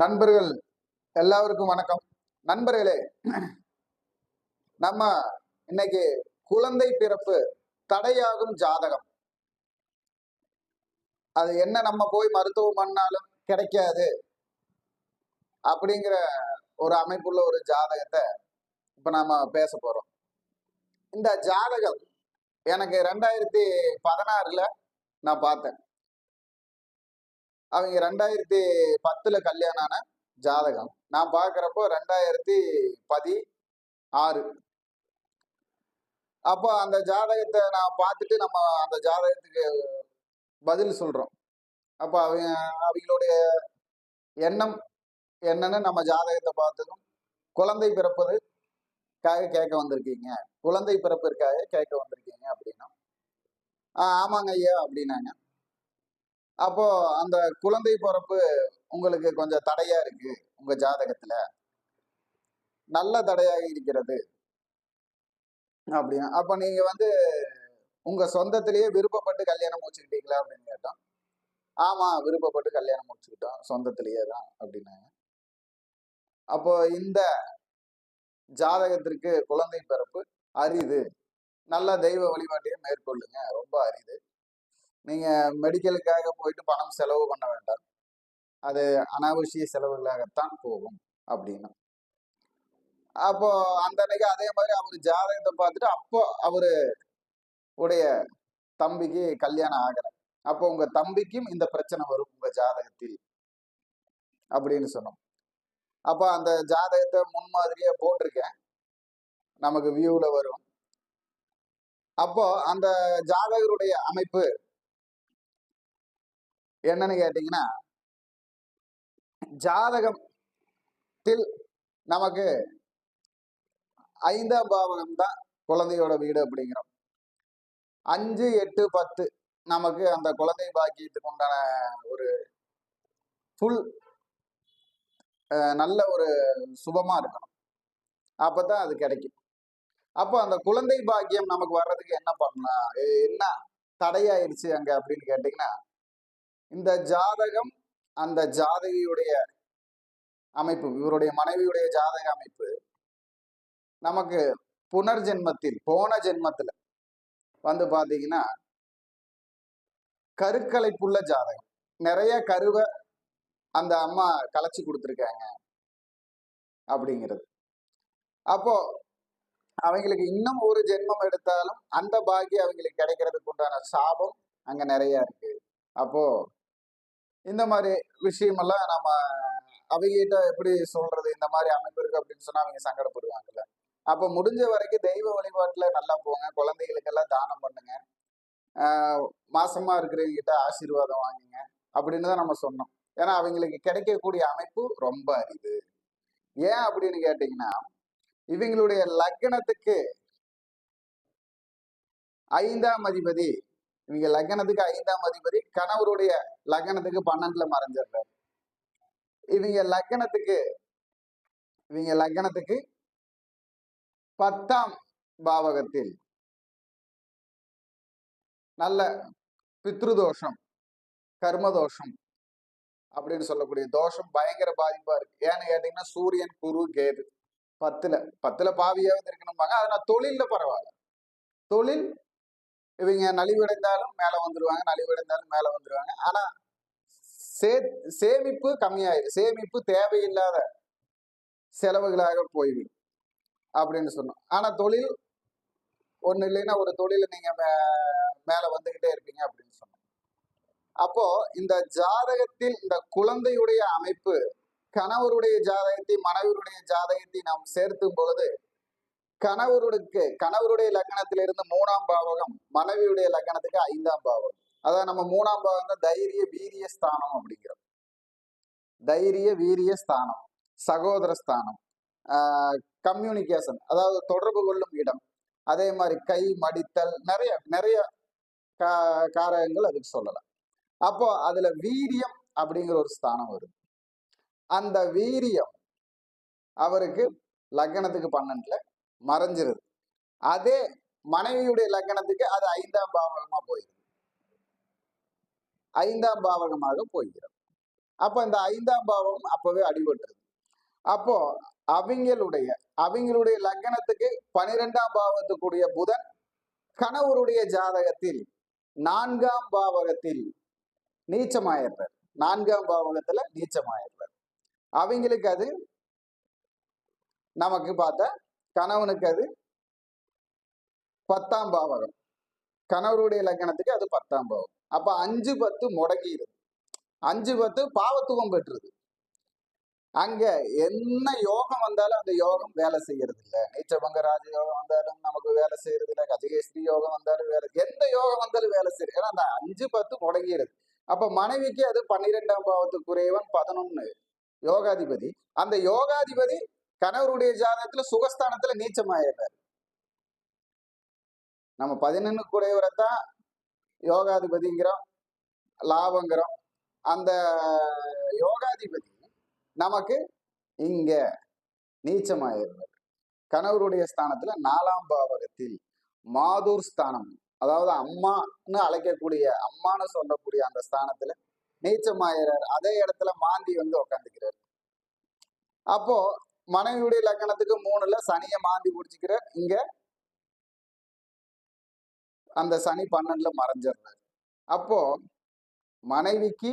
நண்பர்கள் எல்லாருக்கும் வணக்கம். நண்பர்களே நம்ம இன்னைக்கு குழந்தை பிறப்பு தடையாகும் ஜாதகம். அது என்ன நம்ம போய் மருத்துவம் பண்ணாலும் கிடைக்காது அப்படிங்கிற ஒரு அமைப்புள்ள ஒரு ஜாதகத்தை இப்ப நாம பேச போறோம். இந்த ஜாதகம் எனக்கு ரெண்டாயிரத்தி பதினாறுல நான் பார்த்தேன். அவங்க ரெண்டாயிரத்தி பத்துல கல்யாணம் ஆன ஜாதகம். நான் பார்க்குறப்போ ரெண்டாயிரத்தி பதி ஆறு அப்போ அந்த ஜாதகத்தை நான் பார்த்துட்டு நம்ம அந்த ஜாதகத்துக்கு பதில் சொல்றோம். அப்போ அவங்க அவங்களுடைய எண்ணம் என்னன்னு நம்ம ஜாதகத்தை பார்த்ததும் குழந்தை பிறப்பதுக்காக கேட்க வந்திருக்கீங்க. குழந்தை பிறப்பிற்காக கேட்க வந்திருக்கீங்க அப்படின்னா ஆ ஆமாங்க ஐயா அப்படின்னாங்க. அப்போ அந்த குழந்தை பிறப்பு உங்களுக்கு கொஞ்சம் தடையா இருக்கு உங்க ஜாதகத்துல? நல்ல தடையாக இருக்கிறது. அப்படின்னா அப்ப நீங்க வந்து உங்க சொந்தத்திலேயே விருப்பப்பட்டு கல்யாணம் முடிச்சுக்கிட்டீங்களா அப்படின்னு கேட்டோம். ஆமா விருப்பப்பட்டு கல்யாணம் முடிச்சுக்கிட்டோம். சொந்தத்திலேயே தான் அப்படின்னாங்க அப்போ இந்த ஜாதகத்திற்கு குழந்தை பிறப்பு அரிது. நல்ல தெய்வ வழிபாட்டையும் மேற்கொள்ளுங்க. ரொம்ப அரிது. நீங்க மெடிக்கலுக்காக போயிட்டு பணம் செலவு பண்ண வேண்டாம். அது அனாவசிய செலவுகளாகத்தான் போகும் அப்படின்னு. அப்போ அந்த அன்னைக்கு அதே மாதிரி அவர் ஜாதகத்தை பார்த்துட்டு அப்போ அவரு உடைய தம்பிக்கு கல்யாணம் ஆகல. அப்போ உங்க தம்பிக்கும் இந்த பிரச்சனை வரும் உங்க ஜாதகத்தில் அப்படின்னு சொன்னோம். அப்போ அந்த ஜாதகத்தை முன்மாதிரியே போட்டிருக்கேன். நமக்கு வியூல வரும். அப்போ அந்த ஜாதகருடைய அமைப்பு என்னன்னு கேட்டீங்கன்னா ஜாதகத்தில் நமக்கு ஐந்தாம் பாவகம் தான் குழந்தையோட வீடு அப்படிங்கிறோம். அஞ்சு எட்டு பத்து நமக்கு அந்த குழந்தை பாக்கியத்துக்கு உண்டான ஒரு ஃபுல் நல்ல ஒரு சுபமா இருக்கணும். அப்பதான் அது கிடைக்கும். அப்போ அந்த குழந்தை பாக்கியம் நமக்கு வர்றதுக்கு என்ன பண்ணலாம்? என்ன தடையாயிருச்சு அங்க அப்படின்னு கேட்டீங்கன்னா இந்த ஜாதகம் அந்த ஜாதகியுடைய அமைப்பு இவருடைய மனைவியுடைய ஜாதக அமைப்பு நமக்கு புனர் ஜென்மத்தில் போன ஜென்மத்துல வந்து பார்த்தீங்கன்னா கருக்கலைப்புள்ள ஜாதகம். நிறைய கருவை அந்த அம்மா கலைச்சி கொடுத்துருக்காங்க அப்படிங்கிறது. அப்போ அவங்களுக்கு இன்னும் ஒரு ஜென்மம் எடுத்தாலும் அந்த பாக்கியம் அவங்களுக்கு கிடைக்கிறதுக்கு உண்டான சாபம் அங்க நிறைய இருக்கு. அப்போ இந்த மாதிரி விஷயமெல்லாம் நம்ம அவங்ககிட்ட எப்படி சொல்றது? இந்த மாதிரி அமைப்பு இருக்கு அப்படின்னு சொன்னா அவங்க சங்கடப்படுவாங்கல்ல. அப்ப முடிஞ்ச வரைக்கும் தெய்வ வழிபாட்டுல நல்லா போங்க. குழந்தைகளுக்கெல்லாம் தானம் பண்ணுங்க. மாசமா இருக்கிறவங்க கிட்ட ஆசீர்வாதம் வாங்குங்க அப்படின்னு தான் நம்ம சொன்னோம். ஏன்னா அவங்களுக்கு கிடைக்கக்கூடிய அமைப்பு ரொம்ப அரிது. ஏன் அப்படின்னு கேட்டீங்கன்னா இவங்களுடைய லக்னத்துக்கு ஐந்தாம் அதிபதி இவங்க லக்னத்துக்கு ஐந்தாம் அதிபதி கணவருடைய லக்னத்துக்கு பன்னெண்டுல மறைஞ்சிடுறாரு. இவங்க லக்னத்துக்கு இவங்க லக்னத்துக்கு பத்தாம் பாவகத்தில் நல்ல பித்ருதோஷம் கர்மதோஷம் அப்படின்னு சொல்லக்கூடிய தோஷம் பயங்கர பாதிப்பா இருக்கு. ஏன்னு கேட்டீங்கன்னா சூரியன் குரு கேது பத்துல பத்துல பாவியாவது இருக்கணும்பாங்க. அதனால தொழில்ல பரவாயில்ல. தொழில் இவங்க நலிவடைந்தாலும் மேலே வந்துடுவாங்க நலிவடைந்தாலும் மேலே வந்துடுவாங்க ஆனால் சே சேமிப்பு கம்மியாயிரு சேமிப்பு தேவையில்லாத செலவுகளாக போய்விடும் அப்படின்னு சொன்னோம். ஆனால் தொழில் ஒன்று இல்லைன்னா ஒரு தொழில நீங்கள் மே- மேலே வந்துக்கிட்டே இருப்பீங்க அப்படின்னு சொன்னோம். அப்போ இந்த ஜாதகத்தில் இந்த குழந்தையுடைய அமைப்பு கணவருடைய ஜாதகத்தை மனைவருடைய ஜாதகத்தை நாம் சேர்த்தும் பொழுது கணவருக்கு கணவருடைய லக்னத்திலிருந்து மூணாம் பாவகம் மனைவியுடைய லக்னத்துக்கு ஐந்தாம் பாவகம். அதான் நம்ம மூணாம் பாவம் தான் தைரிய வீரிய ஸ்தானம் அப்படிங்கிறோம். தைரிய வீரிய ஸ்தானம் சகோதர ஸ்தானம் கம்யூனிகேஷன் அதாவது தொடர்பு கொள்ளும் இடம். அதே மாதிரி கை மடித்தல் நிறைய நிறைய கா காரகங்கள் அதுக்கு சொல்லலாம். அப்போ அதுல வீரியம் அப்படிங்கிற ஒரு ஸ்தானம் வருது. அந்த வீரியம் அவருக்கு லக்னத்துக்கு பன்னெண்டுல மறைஞ்சிருது. அதே மனைவியுடைய லக்கணத்துக்கு அது ஐந்தாம் பாவகமா போயிருது ஐந்தாம் பாவகமாக போய்கிறது அப்போ இந்த ஐந்தாம் பாவம் அப்பவே அடிபட்டுருது. அப்போ அவங்களுடைய அவங்களுடைய லக்னத்துக்கு பனிரெண்டாம் பாவத்துக்குரிய புதன் கணவருடைய ஜாதகத்தில் நான்காம் பாவகத்தில் நீச்சமாயிடுறார். நான்காம் பாவகத்துல நீச்சமாயிடுறார். அவங்களுக்கு அது நமக்கு பார்த்தா கணவனுக்கு அது பத்தாம் பாவகம். கணவருடைய லக்கணத்துக்கு அது பத்தாம் பாவம் அப்ப அஞ்சு பத்து முடங்கிடுது அஞ்சு பத்து பாவத்துவம் பெற்றுது. அங்க என்ன யோகம் வந்தாலும் அந்த யோகம் வேலை செய்யறது இல்ல நீச்சபங்க ராஜ யோகம் வந்தாலும் நமக்கு வேலை செய்யறது இல்ல கஜகேஸ்வரி யோகம் வந்தாலும் வேலை எந்த யோகம் வந்தாலும் வேலை செய்யுது ஏன்னா அந்த அஞ்சு பத்து முடங்கிடுது அப்ப மனைவிக்கு அது பன்னிரெண்டாம் பாவத்துக்குரியவன் பதினொன்னு. யோகாதிபதி. அந்த யோகாதிபதி கணவருடைய ஜாதகத்துல சுகஸ்தானத்துல நீச்சமாயிடுறாரு. நம்ம பதினொன்னு கூடையவரை தான் யோகாதிபதிங்கிறோம் லாபங்கிறோம். அந்த யோகாதிபதி நமக்கு இங்க நீச்சமாயிருந்தார் கணவருடைய ஸ்தானத்துல நாலாம் பாவகத்தில் மாதூர் ஸ்தானம் அதாவது அம்மான்னு அழைக்கக்கூடிய அம்மான்னு சொல்லக்கூடிய அந்த ஸ்தானத்துல நீச்சமாயிறார். அதே இடத்துல மாந்தி வந்து உக்காந்துக்கிறார். அப்போ மனைவியுடைய லக்கணத்துக்கு மூணுல சனிய மாந்தி முடிச்சுக்கிறார் இங்க அந்த சனி பன்னெண்டுல மறைஞ்சிடுறாரு. அப்போ மனைவிக்கு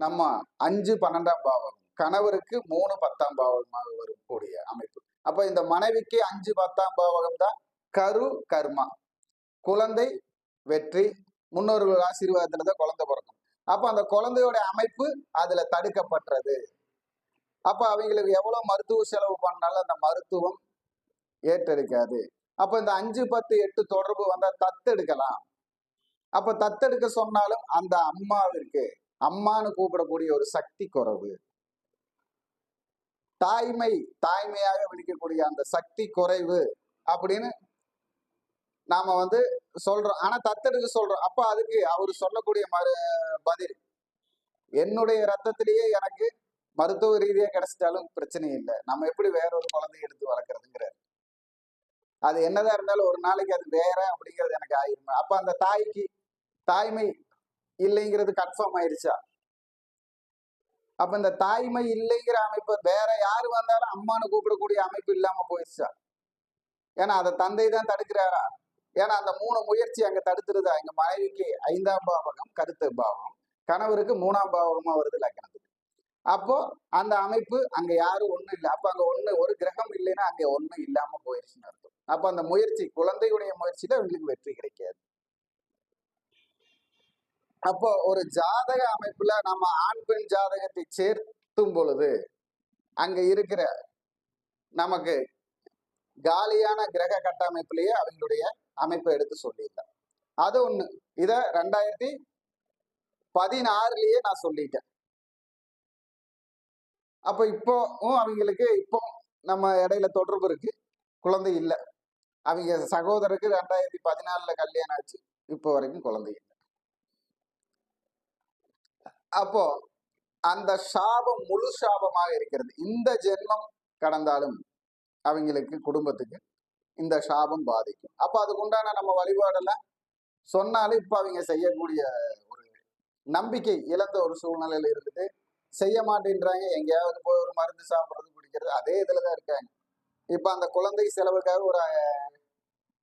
நம்ம அஞ்சு பன்னெண்டாம் பாவம் கணவருக்கு மூணு பத்தாம் பாவமாக வரக்கூடிய அமைப்பு. அப்ப இந்த மனைவிக்கு அஞ்சு பத்தாம் பாவகம் தான் கரு கர்மா. குழந்தை வெற்றி. முன்னோர்கள் ஆசீர்வாதத்துல தான் குழந்தை பிறக்கும். அப்ப அந்த குழந்தையோட அமைப்பு அதுல தடுக்கப்பட்டது அப்ப அவங்களுக்கு எவ்வளவு மருத்துவ செலவு பண்ணாலும் அந்த மருத்துவம் ஏற்றெடுக்காது. அப்ப இந்த அஞ்சு பத்து எட்டு தொடர்பு வந்தா தத்தெடுக்கலாம் அப்ப தத்தெடுக்க சொன்னாலும் அந்த அம்மாவிற்கு அம்மான்னு கூப்பிடக்கூடிய ஒரு சக்தி குறைவு. தாய்மை தாய்மையாக விழிக்கக்கூடிய அந்த சக்தி குறைவு அப்படின்னு நாம வந்து சொல்றோம். ஆனா தத்தெடுக்க சொல்றோம். அப்ப அதுக்கு அவரு சொல்லக்கூடிய மறு பதில் என்னுடைய ரத்தத்திலேயே எனக்கு மருத்துவ ரீதியா கிடைச்சிட்டாலும் பிரச்சனை இல்லை. நம்ம எப்படி வேற ஒரு குழந்தைய எடுத்து வளர்க்குறதுங்கிறார். அது என்னதான் இருந்தாலும் ஒரு நாளைக்கு அது வேற அப்படிங்கிறது எனக்கு ஆயிருமே? அப்ப அந்த தாய்க்கு தாய்மை இல்லைங்கிறது கன்ஃபார்ம் ஆயிடுச்சா அப்ப இந்த தாய்மை இல்லைங்கிற அமைப்பு வேற யாரு வந்தாலும் அம்மானு கூப்பிடக்கூடிய அமைப்பு இல்லாம போயிடுச்சா ஏன்னா அதை தந்தை தான் தடுக்கிறாரா? ஏன்னா அந்த மூணு முயற்சி அங்க தடுத்துருதா? எங்க மனைவிக்கு ஐந்தாம் பாவகம் கருத்து பாவம். கணவருக்கு மூணாம் பாவகமா வருது லக்கணத்துக்கு அப்போ அந்த அமைப்பு அங்க யாரும் ஒண்ணும் இல்லை. அப்ப அங்க ஒண்ணு ஒரு கிரகம் இல்லைன்னா அங்க ஒண்ணும் இல்லாம போயிருச்சுன்னு அர்த்தம். அப்ப அந்த முயற்சி குழந்தையுடைய முயற்சியில அவங்களுக்கு வெற்றி கிடைக்காது. அப்போ ஒரு ஜாதக அமைப்புல நம்ம ஆண் பெண் ஜாதகத்தை சேர்த்தும் பொழுது அங்க இருக்கிற நமக்கு காலியான கிரக கட்டமைப்புலயே அவங்களுடைய அமைப்பை எடுத்து சொல்லியிருந்தேன் அது ஒண்ணு. இத ரெண்டாயிரத்தி பதினாறுலயே நான் சொல்லிட்டேன். அப்ப இப்போவும் அவங்களுக்கு இப்போ நம்ம இடையில தொடர்பு இருக்கு. குழந்தை இல்லை. அவங்க சகோதரருக்கு ரெண்டாயிரத்தி பதினாலுல கல்யாணம் ஆச்சு. இப்போ வரைக்கும் குழந்தை இல்லை. அப்போ அந்த சாபம் முழு சாபமாக இருக்கிறது. இந்த ஜென்மம் கடந்தாலும் அவங்களுக்கு குடும்பத்துக்கு இந்த சாபம் பாதிக்கும். அப்ப அதுக்கு உண்டான நம்ம வழிபாடெல்லாம் சொன்னாலும் இப்ப அவங்க செய்யக்கூடிய ஒரு நம்பிக்கை இழந்த ஒரு சூழ்நிலையில இருக்குது. செய்ய மாட்டேன்றாங்க. எங்கேயாவது போய் ஒரு மருந்து சாப்பிட்றது குடிக்கிறது அதே இதில் தான் இருக்காங்க. இப்போ அந்த குழந்தை செலவுக்காக ஒரு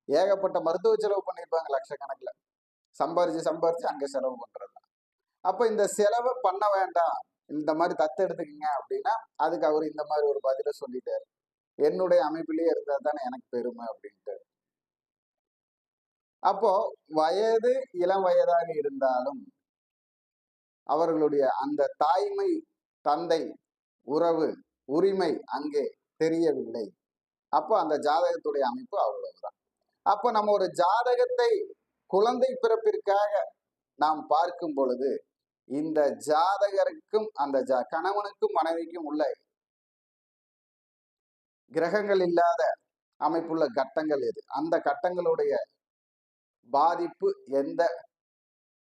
ஏகப்பட்ட மருத்துவ செலவு பண்ணியிருப்பாங்க லட்சக்கணக்கில். சம்பாரிச்சு சம்பாரிச்சு அங்கே செலவு பண்ணுறது அப்போ இந்த செலவை பண்ண வேண்டாம். இந்த மாதிரி தத்து எடுத்துக்கங்க அப்படின்னா அதுக்கு அவர் இந்த மாதிரி ஒரு பதில சொல்லிட்டாரு. என்னுடைய அமைப்பிலேயே இருந்தால் தானே எனக்கு பெருமை அப்படின்ட்டு. அப்போ வயது இளம் வயதாக இருந்தாலும் அவர்களுடைய அந்த தாய்மை தந்தை உறவு உரிமை அங்கே தெரியவில்லை. அப்போ அந்த ஜாதகத்துடைய அமைப்பு அவ்வளவுதான். அப்போ நம்ம ஒரு ஜாதகத்தை குழந்தை பிறப்பிற்காக நாம் பார்க்கும் பொழுது இந்த ஜாதகருக்கும் அந்த ஜா கணவனுக்கும் மனைவிக்கும் உள்ள கிரகங்கள் இல்லாத அமைப்புள்ள கட்டங்கள் எது? அந்த கட்டங்களுடைய பாதிப்பு எந்த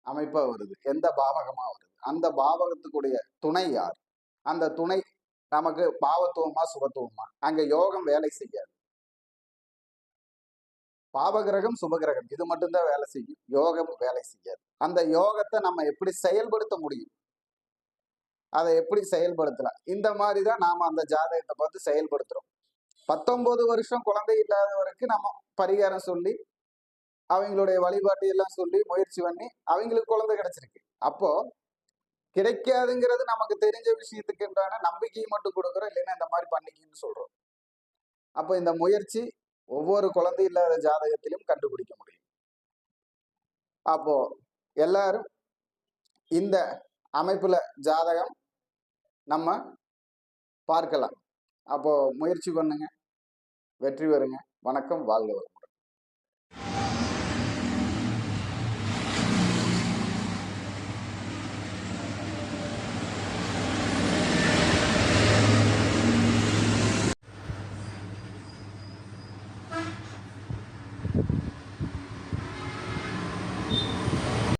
அமைப்பா வருது? எந்த பாவகமா வருது? அந்த பாவகத்துக்குடைய துணை யார்? அந்த துணை நமக்கு பாவத்துவமா சுபத்துவமா அங்க யோகம் வேலை செய்யாது. பாவகிரகம் சுபகிரகம் இது மட்டும்தான் வேலை செய்யும். யோகம் வேலை செய்யாது. அந்த யோகத்தை நம்ம எப்படி செயல்படுத்த முடியும்? அதை எப்படி செயல்படுத்தலாம்? இந்த மாதிரி தான் நாம அந்த ஜாதகத்தை பார்த்து செயல்படுத்துறோம். பத்தொன்பது வருஷம் குழந்தை இல்லாதவருக்கு நம்ம பரிகாரம் சொல்லி அவங்களுடைய வழிபாட்டு எல்லாம் சொல்லி முயற்சி பண்ணி அவங்களுக்கு குழந்தை கிடைச்சிருக்கு. அப்போ கிடைக்காதுங்கிறது நமக்கு தெரிஞ்ச விஷயத்துக்கு உண்டான நம்பிக்கையை மட்டும் கொடுக்குறோம் இல்லைன்னா இந்த மாதிரி பண்ணிக்கின்னு சொல்றோம். அப்போ இந்த முயற்சி ஒவ்வொரு குழந்தை இல்லாத ஜாதகத்திலும் கண்டுபிடிக்க முடியும். அப்போ எல்லாரும் இந்த அமைப்புல ஜாதகம் நம்ம பார்க்கலாம். அப்போ முயற்சி பண்ணுங்க. வெற்றி பெறுங்க. வணக்கம். வாழ்க வளமுடன்.